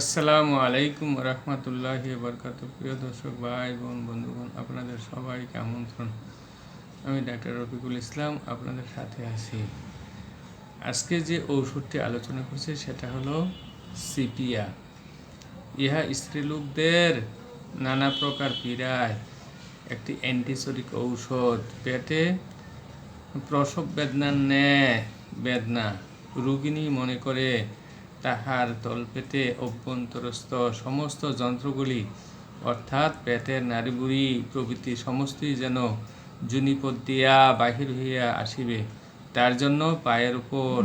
আসসালামু আলাইকুম রহমতুল্লাহি বরকাত প্রিয় দর্শক, ভাই, বোন, বন্ধুগণ, আপনাদের সবাইকে আমন্ত্রণ। আমি ডাক্তার রফিকুল ইসলাম, আপনাদের সাথে আছি। আজকে যে ঔষধটি আলোচনা করছি, সেটা হলো সিপিয়া। ইহা স্ত্রীলোকদের নানা প্রকার পীড়ায় একটি অ্যান্টিসরিক ঔষধ। পেটে প্রসব বেদনা ন্যায় বেদনা। রুগিনী মনে করে তাহার তলপেটে অভ্যন্তরস্থ সমস্ত যন্ত্রগুলি অর্থাৎ পেটের নাড়িবুড়ি প্রভৃতি সমস্তই যেন জুনিপদ দিয়া বাহির হইয়া আসিবে। তার জন্য পায়ের উপর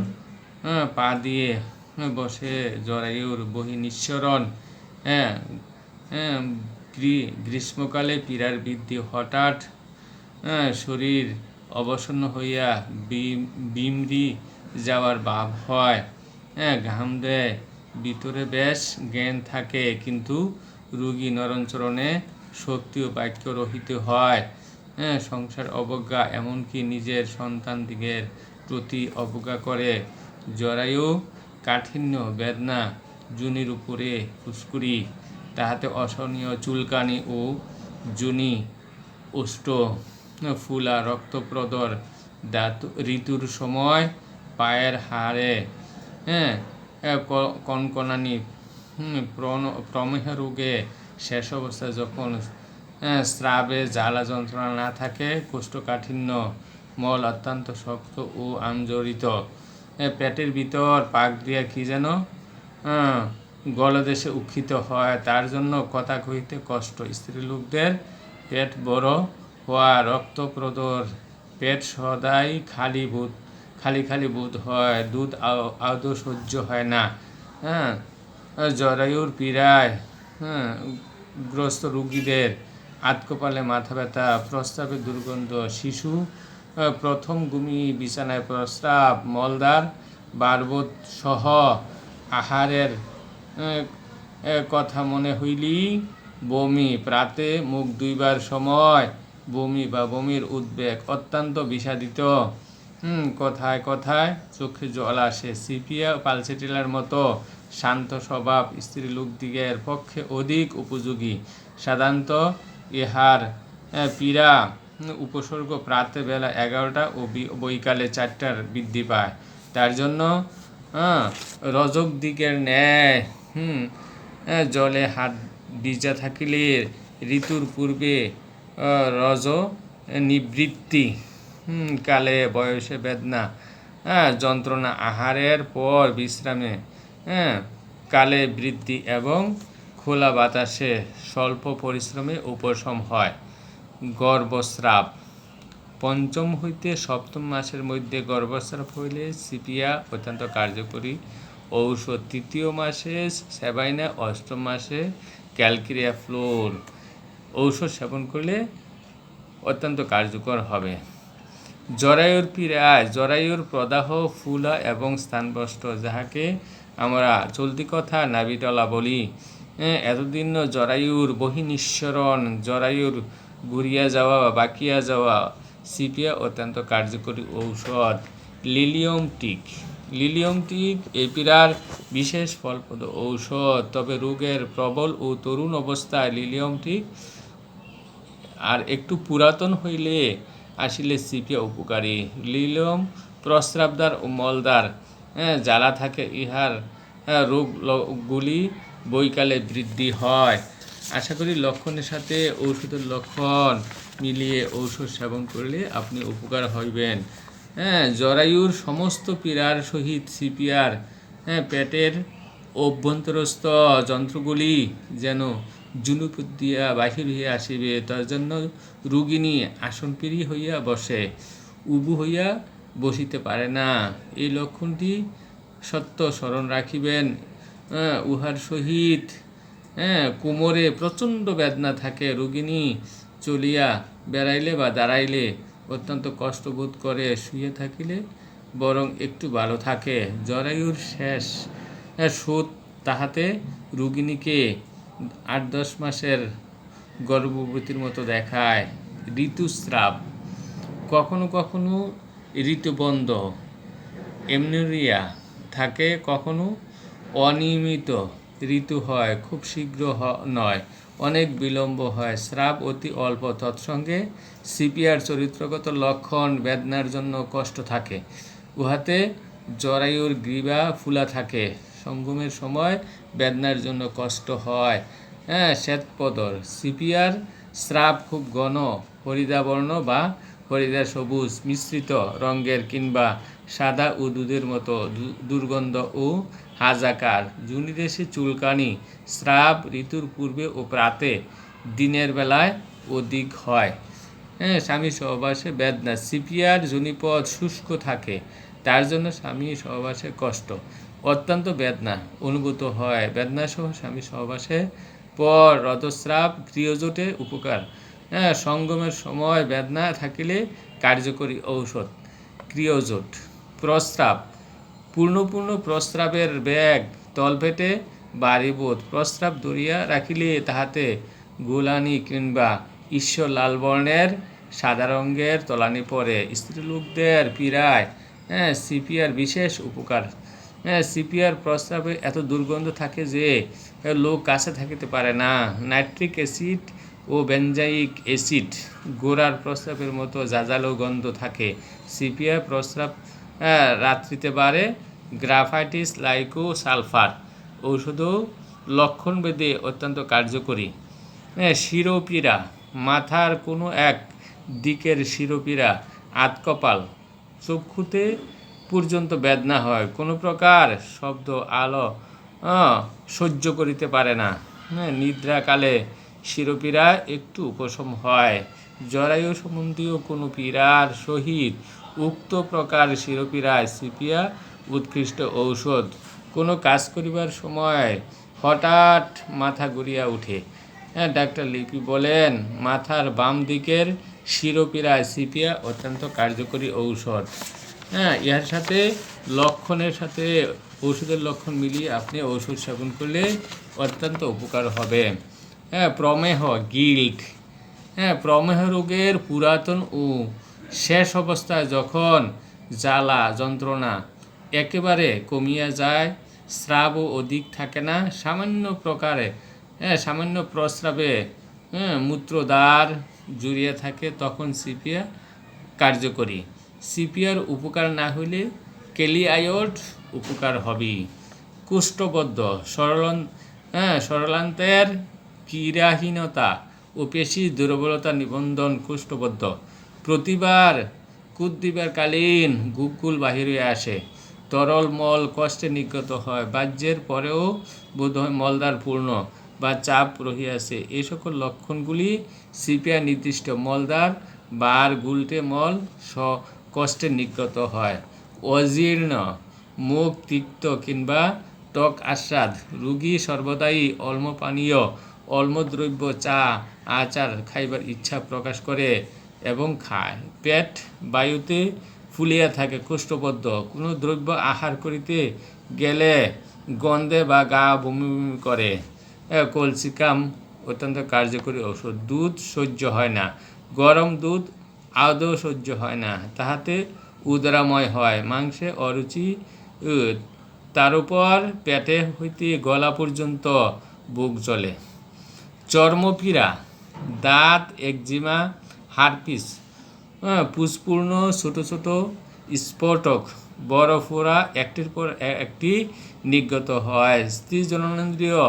হ্যাঁ, পা দিয়ে হ্যাঁ, বসে জরায়ুর বহি নিঃসরণ হ্যাঁ হ্যাঁ গ্রীষ্মকালে পীড়ার বৃদ্ধি হঠাৎ শরীর অবসন্ন হইয়া বিম- বিমরি যাওয়ার ভাব হয়। হ্যাঁ ঘাম দেয়। ভিতরে বেশ জ্ঞান থাকে, কিন্তু রুগী নরঞ্চরণে শক্তি ও বাক্য রহিত হয়। হ্যাঁ সংসার অবজ্ঞা এমনকি নিজের সন্তান দিগের প্রতি অবজ্ঞা করে। জরায়ু কাঠিন্য, বেদনা, জুনির উপরে ফুসকুড়ি তাহাতে অসহনীয় চুলকানি ও জুনি উষ্ট ফুলা, রক্তপ্রদর, দাঁত ঋতুর সময় পায়ের হাড়ে হ্যাঁ কনকনানি প্রণ- প্রমেহ রোগে শেষ অবস্থায় যখন স্রাবে জ্বালা যন্ত্রণা না থাকে, কোষ্ঠকাঠিন্য মল অত্যন্ত শক্ত ও আমজড়িত। পেটের ভিতর পাক দিয়া কি যেন গলদেশে উক্ষিত হয়, তার জন্য কথা কহিতে কষ্ট। স্ত্রী লোকদের পেট বড় হওয়া রক্তপ্রদর, পেট সদাই খালি বোধ খালি খালি বোধ হয় দুধ আদৌ সহ্য হয় না। হ্যাঁ জরায়ুর পীড়ায় হ্যাঁ গ্রস্ত রুগীদের আতকপালে মাথা ব্যথা প্রস্রাবের দুর্গন্ধ শিশু প্রথম গুমি বিছানায় প্রস্রাব মলদার বারবোধ সহ আহারের আহ, আহ, কথা মনে হইলি? বমি প্রাতে মুখ দুইবার সময় বমি বা বমির উদ্বেগ অত্যন্ত বিষাদিত। হুম, কথায় কথায় চোখে জল আসে। সিপিয়া পালসেটিলার মতো শান্ত স্বভাব স্ত্রী লোকদিগের পক্ষে অধিক উপযোগী। সাধারণত ইহার পীড়া উপসর্গ প্রাতে বেলা এগারোটা ও বৈকালে চারটার বৃদ্ধি পায়। তার জন্য রজক দিকের ন্যায়, হুম জলে হাত ভিজা থাকিলে ঋতুর পূর্বে রজ নিবৃত্তি। হুম, কালে বয়সে বেদনা হ্যাঁ যন্ত্রণা আহারের পর বিশ্রামে হ্যাঁ কালে বৃদ্ধি এবং খোলা বাতাসে স্বল্প পরিশ্রমে উপশম হয়। গর্ভস্রাব পঞ্চম হইতে সপ্তম মাসের মধ্যে গর্ভস্রাব হইলে সিপিয়া অত্যন্ত কার্যকরী। ঔষধ তৃতীয় মাসে সেবাইনা অষ্টম মাসে ক্যালকিরিয়া ফ্লোর। ঔষধ সেবন করলে অত্যন্ত কার্যকর হবে। জরায়ুর পীড়ায় জরায়ুর প্রদাহ, ফুলা এবং স্থানবষ্ট যাহাকে আমরা চলতি কথা নাবিটলা বলি। এতদিন জরায়ুর বহিনিঃসরণ, জরায়ুর ঘুরিয়া যাওয়া বা বাকিয়া যাওয়া সিপিয়া অত্যন্ত কার্যকরী ঔষধ লিলিয়ম টিক লিলিয়ম টিক এই পীড়ার বিশেষ ফলপ্রদ ঔষধ, তবে রোগের প্রবল ও তরুণ অবস্থায় লিলিয়ম টিক আর একটু পুরাতন হইলে আসিলে সিপিয়া উপকারী। লিলম প্রস্রাবদার ও মলদার হ্যাঁ জ্বালা থাকে ইহার হ্যাঁ, রোগ গুলি বৈকালে বৃদ্ধি হয়। আশা করি লক্ষণের সাথে ঔষধের লক্ষণ মিলিয়ে ঔষধ সেবন করলে আপনি উপকার হইবেন। হ্যাঁ জরায়ুর সমস্ত পীড়ার সহিত সিপিয়ার হ্যাঁ পেটের অভ্যন্তরস্থ যন্ত্রগুলি যেন জুনুপুর দিয়া বাহির হইয়া আসিবে তার জন্য রুগিনী আসনপিড়ি হইয়া বসে উবু হইয়া বসিতে পারে না। এই লক্ষণটি সত্য স্মরণ রাখিবেন। উহার সহিত হ্যাঁ কোমরে প্রচণ্ড বেদনা থাকে রোগিনী চলিয়া বেড়াইলে বা দাঁড়াইলে অত্যন্ত কষ্ট বোধ করে শুয়ে থাকিলে বরং একটু ভালো থাকে। জরায়ুর শেষ হ্যাঁ, সুদ তাহাতে রুগিণীকে আট দশ মাসের গর্ভবতীর মতো দেখায় ঋতুস্রাব। কখনো কখনো ঋতুবন্ধ এমনেরিয়া থাকে, কখনো অনিয়মিত ঋতু হয়, খুব শীঘ্র নয়, অনেক বিলম্ব হয়। স্রাব অতি অল্প, তৎসঙ্গে সিপিআর চরিত্রগত লক্ষণ বেদনার জন্য কষ্ট থাকে। উহাতে জরায়ুর গ্রীবা ফুলা থাকে। সঙ্গমের সময় বেদনার জন্য কষ্ট হয়। হ্যাঁ শ্বেতপদর সিপিআর স্রাব খুব ঘন হরিদাবর্ণ বা হরিদা সবুজ, মিশ্রিত রঙের কিংবা সাদা ও দুধের মতো দুর্গন্ধ ও হাজাকার। জুনিদেশে চুলকানি স্রাব ঋতুর পূর্বে ও প্রাতে দিনের বেলায় অধিক হয়। হ্যাঁ স্বামী সহবাসে বেদনা। সিপিআর জনিপদ শুষ্ক থাকে, তার জন্য স্বামী সহবাসে কষ্ট। অত্যন্ত বেদনা অনুভূত হয়। বেদনা সহ স্বামী সহবাসে পর রথস্রাব ক্রিয়জোটে উপকার। হ্যাঁ সঙ্গমের সময় বেদনা থাকিলে কার্যকরী ঔষধ, ক্রিয়জোট, প্রস্রাব। পূর্ণ পূর্ণ প্রস্রাবের ব্যাগ তলপেটে বাড়িবোধ। প্রস্রাব দরিয়া রাখিলে তাহাতে গোলানি কিংবা ঈশ্বর লাল বর্ণের সাদা রঙের তলানি পড়ে স্ত্রীলোকদের পীড়ায় হ্যাঁ সিপিআর বিশেষ উপকার সিপিআর প্রস্রাবে এত দুর্গন্ধ থাকে যে লোক কাছে থাকিতে পারে না। নাইট্রিক অ্যাসিড ও বেনজাইক অ্যাসিড গোড়ার প্রস্রাবের মতো জাজালো গন্ধ থাকে। সিপিআর প্রস্রাব হ্যাঁ, রাত্রিতে বাড়ে গ্রাফাইটিস লাইকো সালফার ঔষধও লক্ষণভেদে অত্যন্ত কার্যকরী। হ্যাঁ শিরোপীড়া মাথার কোনো এক দিকের শিরোপীড়া আতকপাল চক্ষুতে পর্যন্ত বেদনা হয়। কোনো প্রকার শব্দ, আলো সহ্য করিতে পারে না। হ্যাঁ নিদ্রাকালে শিরোপীড়া একটু উপশম হয়। জরায়ু সম্বন্ধীয় কোনো পীড়ার সহিত উক্ত প্রকার শিরোপীড়ায় সিপিয়া, উৎকৃষ্ট ঔষধ। কোনো কাজ করিবার সময় হঠাৎ মাথা ঘুরিয়া উঠে। হ্যাঁ ডাক্তার লিপি বলেন, মাথার বাম দিকের শিরোপীড়ায় সিপিয়া অত্যন্ত কার্যকরী ঔষধ। হ্যাঁ ইহার সাথে লক্ষণের সাথে ওষুধের লক্ষণ মিলিয়ে আপনি ওষুধ সেবন করলে অত্যন্ত উপকার হবে। হ্যাঁ প্রমেহ, গিল্ট। হ্যাঁ প্রমেহ রোগের পুরাতন ও শেষ অবস্থায় যখন জ্বালা, যন্ত্রণা একেবারে কমিয়া যায়, স্রাবও অধিক থাকে না, সামান্য প্রকারে হ্যাঁ সামান্য প্রস্রাবে হ্যাঁ মূত্রদ্বার জুড়িয়ে থাকে, তখন সিপিয়া কার্যকরী। সিপিআর উপকার না হইলে কেলিআয়োড উপকার হবে কুষ্ঠবদ্ধ, সরলন হ্যাঁ সরলান্তের ক্রীড়াহীনতা ও পেশি দুর্বলতা নিবন্ধন কুষ্ঠবদ্ধ। প্রতিবার কুদ দিবার কালীন গুকুল বাহিরে আসে। তরল মল কষ্টে নির্গত হয়। বাহ্যের পরেও বোধহয় মলদার পূর্ণ বা চাপ রহিয়াছে এই সকল লক্ষণগুলি সিপিআর নির্দিষ্ট মলদার বার, গুলটে মল, স কষ্টে নির্গত হয়। অজীর্ণ মুখ তিক্ত কিংবা টক আস্বাদ, রুগী সর্বদাই অল্প পানীয় অল্পদ্রব্য চা, আচার খাইবার ইচ্ছা প্রকাশ করে এবং খায়। পেট বায়ুতে ফুলিয়া থাকে কুষ্ঠবদ্ধ। কোনো দ্রব্য আহার করিতে গেলে গন্ধে বা গা বমি করে। কলসিকাম অত্যন্ত কার্যকরী ঔষধ। দুধ সহ্য হয় না। গরম দুধ আদৌ সহ্য হয় না। তাহাতে উদরাময় হয়। মাংসে অরুচি তার উপর পেটে হইতে গলা পর্যন্ত বুক জ্বলে। চর্মপীড়া, দাঁত, একজিমা, হারপিস পুষ্পূর্ণ ছোট ছোট স্ফোটক, বড় ফোড়া একটির পর একটি নির্গত হয়। স্ত্রী জননেন্দ্রিয়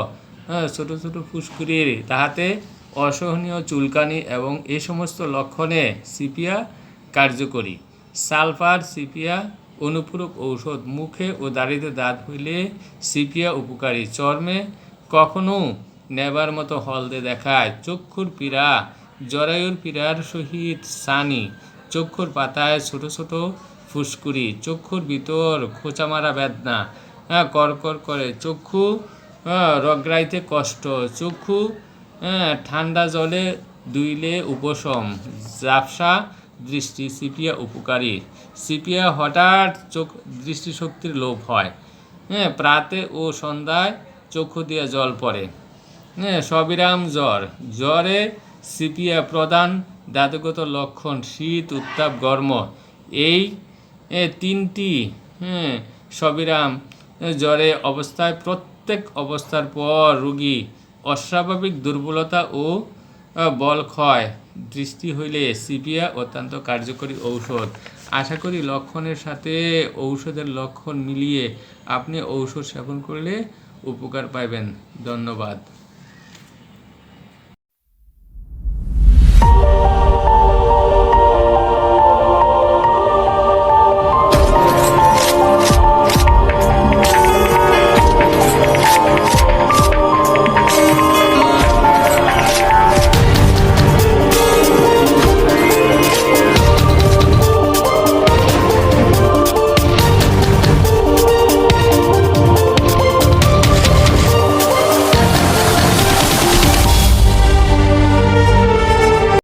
ছোট ছোট ফুসকুরির তাহাতে অসহনীয় চুলকানি এবং এই সমস্ত লক্ষণে সিপিয়া কার্যকরী। সালফার, সিপিয়া অনুপূরক ঔষধ মুখে ও দাড়িতে দাঁত হইলে সিপিয়া উপকারী। চর্মে কখনো নেবার মতো হলদে দেখায়। চক্ষুর পীড়া, জরায়ুর পীড়ার সহিত সানি। চক্ষুর পাতায় ছোট ছোট ফুসকুড়ি। চক্ষুর ভিতর খোঁচামারা বেদনা। হ্যাঁ করকর করে চক্ষু রগড়াইতে কষ্ট। চক্ষু হ্যাঁ ঠান্ডা জলে দুইলে উপশম, জাপসা দৃষ্টি সিপিয়া উপকারী। সিপিয়া হঠাৎ চোখ দৃষ্টিশক্তির লোভ হয়। হ্যাঁ প্রাতে ও সন্ধ্যায় চক্ষু দিয়ে জল পড়ে। হ্যাঁ সবিরাম জ্বর। জ্বরে সিপিয়া প্রধান দাঁতগত লক্ষণ, শীত, উত্তাপ, গর্ম। এই তিনটি হ্যাঁ সবিরাম জ্বরে অবস্থায় প্রত্যেক অবস্থার পর রোগী অস্বাভাবিক দুর্বলতা ও বল ক্ষয়, দৃষ্টি হইলে সিপিয়া অত্যন্ত কার্যকরী ঔষধ। আশা করি লক্ষণের সাথে ঔষধের লক্ষণ মিলিয়ে আপনি ঔষধ সেবন করলে উপকার পাইবেন। ধন্যবাদ।